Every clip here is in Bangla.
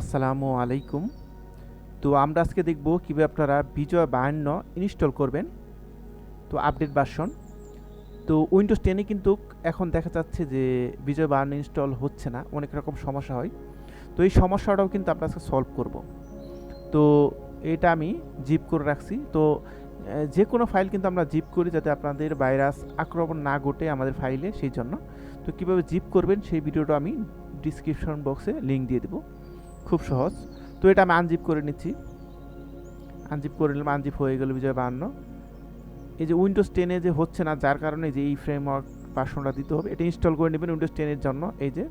আসসালামু আলাইকুম। তো আমরা আজকে দেখব কীভাবে আপনারা বিজয় বায়ান্ন ইনস্টল করবেন। তো আপডেট ভার্সন। তো উইন্ডোজ টেনে কিন্তু এখন দেখা যাচ্ছে যে বিজয় বায়ান্ন ইনস্টল হচ্ছে না, অনেক রকম সমস্যা হয়। তো এই সমস্যাটাও কিন্তু আমরা আজকে সলভ করব। তো এটা আমি জিপ করে রাখছি। তো যে কোনো ফাইল কিন্তু আমরা জিপ করি যাতে আপনাদের ভাইরাস আক্রমণ না ঘটে আমাদের ফাইলে সেই জন্য। তো কীভাবে জিপ করবেন সেই ভিডিওটা আমি ডিসক্রিপশন বক্সে লিঙ্ক দিয়ে দেবো। খুব সহজ। তো এটা আমি আনজিপ করে নিচ্ছি। আনজিপ করে নিলাম আনজিপ হয়ে গেল বিজয় বাহান্ন। এই যে উইন্ডোজ টেনে যে হচ্ছে না, যার কারণে যে এই ফ্রেমওয়ার্ক পার্সনটা দিতে হবে, এটা ইনস্টল করে নেবেন উইন্ডোজ টেনের জন্য। এই যে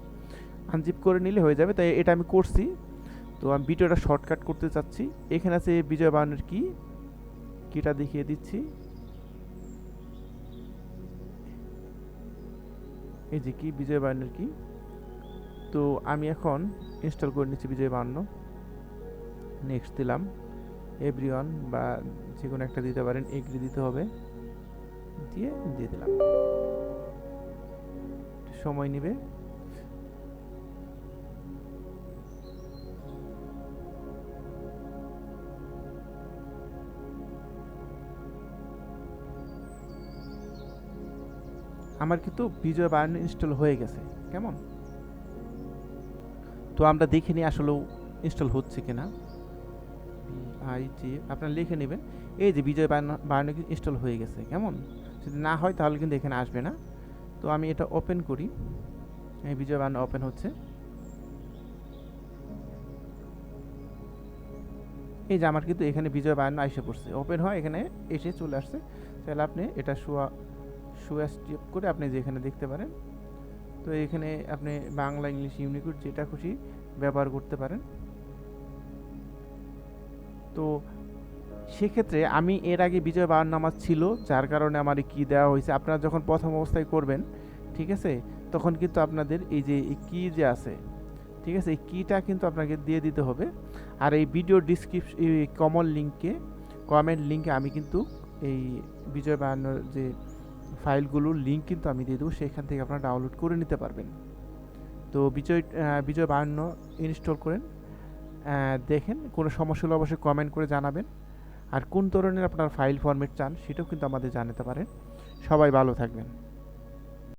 আনজিপ করে নিলে হয়ে যাবে। তাই এটা আমি করছি। তো আমি ভিডিওটা শর্টকাট করতে চাচ্ছি। এখানে আছে বিজয় বাহান্নের কি? কিটা দেখিয়ে দিচ্ছি। এই যে কি? বিজয় বাহান্নের কি? তো আমি এখন ইনস্টল করে নিচ্ছি বিজয় বাহান্ন নেক্সট দিলাম। এভরিওয়ান বা যে কোনো একটা দিতে পারেন এগ্রি দিতে হবে। দিয়ে দিয়ে দিলাম। সময় নেবে। আমার কিন্তু বিজয় বায়ান্ন ইনস্টল হয়ে গেছে। কেমন? তো আমরা দেখে নিই আসলেও ইনস্টল হচ্ছে কিনা। আই জি আপনারা লিখে নেবেন। এই যে বিজয় বায়ান্ন ইনস্টল হয়ে গেছে, কেমন? যদি না হয় তাহলে কিন্তু এখানে আসবে না। তো আমি এটা ওপেন করি। এই বিজয় বায়ান্ন ওপেন হচ্ছে। এই যে আমার কিন্তু এখানে বিজয় বায়ান্ন এসে পড়ছে। ওপেন হয়, এখানে এসে চলে আসছে। তাহলে আপনি এটা শোয়া শোয়া স্টেপ করে আপনি যেখানে দেখতে পারেন। তো এখানে আপনি বাংলা, ইংলিশ, ইউনিকোড যেটা খুশি ব্যবহার করতে পারেন। তো সেক্ষেত্রে আমি এর আগে বিজয় বাহান্ন নামাজ ছিল, যার কারণে আমার কি দেওয়া হয়েছে, আপনারা যখন প্রথম অবস্থায় করবেন, ঠিক আছে, তখন কিন্তু আপনাদের এই যে কি যে আছে, ঠিক আছে, এই কিটা কিন্তু আপনাকে দিয়ে দিতে হবে। আর এই ভিডিও ডিসক্রিপশন কমন লিঙ্কে, কমেন্ট লিঙ্কে আমি কিন্তু এই বিজয় বাহান্নর যে ফাইলগুলোর লিঙ্ক কিন্তু আমি দিয়ে দেবো, সেখান থেকে আপনারা ডাউনলোড করে নিতে পারবেন। তো বিজয় বিজয় বায়ান্ন ইনস্টল করেন। দেখেন, কোনো সমস্যা হলে অবশ্যই কমেন্ট করে জানাবেন। আর কোন ধরনের আপনার ফাইল ফরম্যাট চান, সেটাও কিন্তু আমাদের জানাতে পারেন। সবাই ভালো থাকবেন।